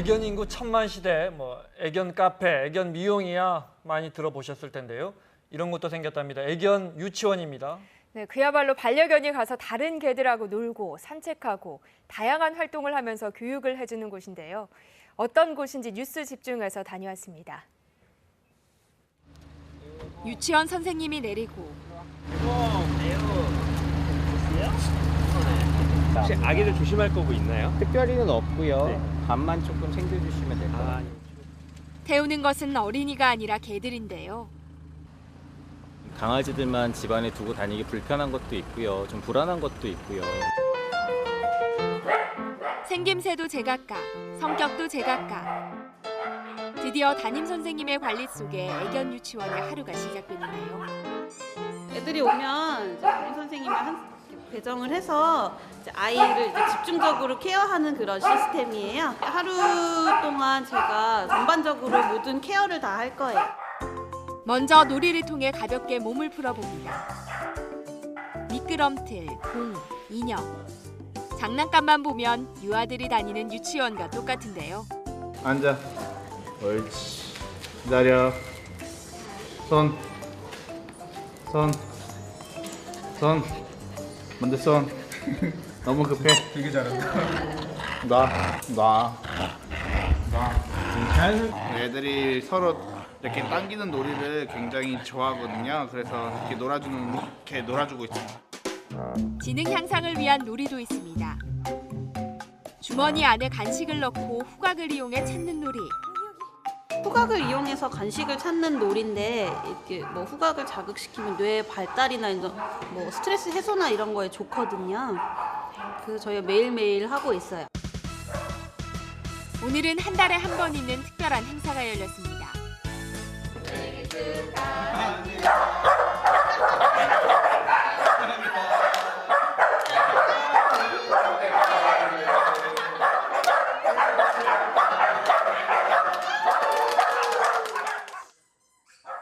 애견 인구 천만 시대, 뭐 애견 카페, 애견 미용이야 많이 들어보셨을 텐데요. 이런 것도 생겼답니다. 애견 유치원입니다. 네, 그야말로 반려견이 가서 다른 개들하고 놀고 산책하고 다양한 활동을 하면서 교육을 해주는 곳인데요. 어떤 곳인지 뉴스 집중해서 다녀왔습니다. 유치원 선생님이 내리고 혹시 아기들 조심할 거고 있나요? 특별히는 없고요. 네. 밥만 조금 챙겨주시면 될 것 같아요. 아, 태우는 것은 어린이가 아니라 개들인데요. 강아지들만 집안에 두고 다니기 불편한 것도 있고요. 좀 불안한 것도 있고요. 생김새도 제각각, 성격도 제각각. 드디어 담임 선생님의 관리 속에 애견 유치원의 하루가 시작되는데요. 애들이 오면 이제 담임 선생님이 한 배정을 해서 이제 아이를 이제 집중적으로 케어하는 그런 시스템이에요. 하루 동안 제가 전반적으로 모든 케어를 다 할 거예요. 먼저 놀이를 통해 가볍게 몸을 풀어봅니다. 미끄럼틀, 공, 인형. 장난감만 보면 유아들이 다니는 유치원과 똑같은데요. 앉아. 옳지. 기다려. 손. 손. 손. 먼저 손. 너무 급해. 되게 잘한다. 놔. 놔. 놔. 애들이 서로 이렇게 당기는 놀이를 굉장히 좋아하거든요. 그래서 이렇게 놀아주는 이렇게 놀아주고 있습니다. 지능 향상을 위한 놀이도 있습니다. 주머니 안에 간식을 넣고 후각을 이용해 찾는 놀이. 후각을 이용해서 간식을 찾는 놀인데 이렇게 뭐 후각을 자극시키면 뇌 발달이나 이런 뭐 스트레스 해소나 이런 거에 좋거든요. 그래서 저희가 매일매일 하고 있어요. 오늘은 한 달에 한 번 있는 특별한 행사가 열렸습니다.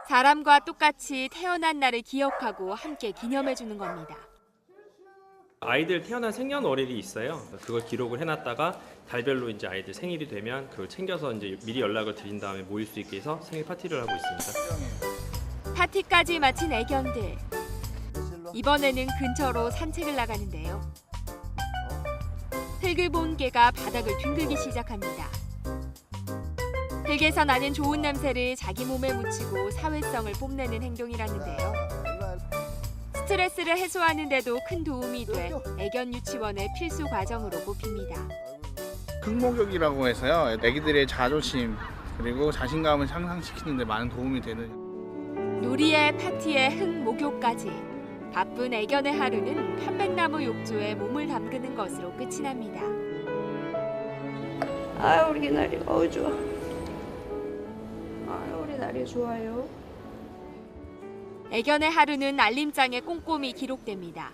사람과 똑같이 태어난 날을 기억하고 함께 기념해 주는 겁니다. 아이들 태어난 생년월일이 있어요. 그걸 기록을 해놨다가 달별로 이제 아이들 생일이 되면 그걸 챙겨서 이제 미리 연락을 드린 다음에 모일 수 있게 해서 생일 파티를 하고 있습니다. 파티까지 마친 애견들. 이번에는 근처로 산책을 나가는데요. 흙을 본 개가 바닥을 둥글기 시작합니다. 흙에서 나는 좋은 냄새를 자기 몸에 묻히고 사회성을 뽐내는 행동이라는데요. 스트레스를 해소하는 데도 큰 도움이 돼 애견 유치원의 필수 과정으로 꼽힙니다. 흑목욕이라고 해서요. 애기들의 자존심 그리고 자신감을 향상시키는 데 많은 도움이 되는 놀이에 파티에 흙 목욕까지 바쁜 애견의 하루는 편백나무 욕조에 몸을 담그는 것으로 끝이 납니다. 아유 우리 기나리 어우 좋아. 아유 우리 나리 좋아요. 애견의 하루는 알림장에 꼼꼼히 기록됩니다.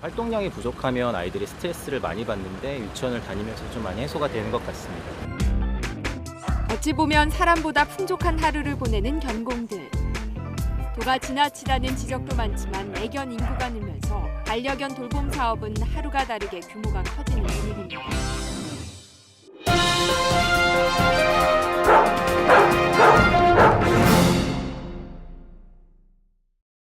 활동량이 부족하면 아이들이 스트레스를 많이 받는데 유치원을 다니면서 좀 많이 해소가 되는 것 같습니다. 어찌 보면 사람보다 풍족한 하루를 보내는 견공들. 도가 지나치다는 지적도 많지만 애견 인구가 늘면서 반려견 돌봄 사업은 하루가 다르게 규모가 커지는 분위기입니다.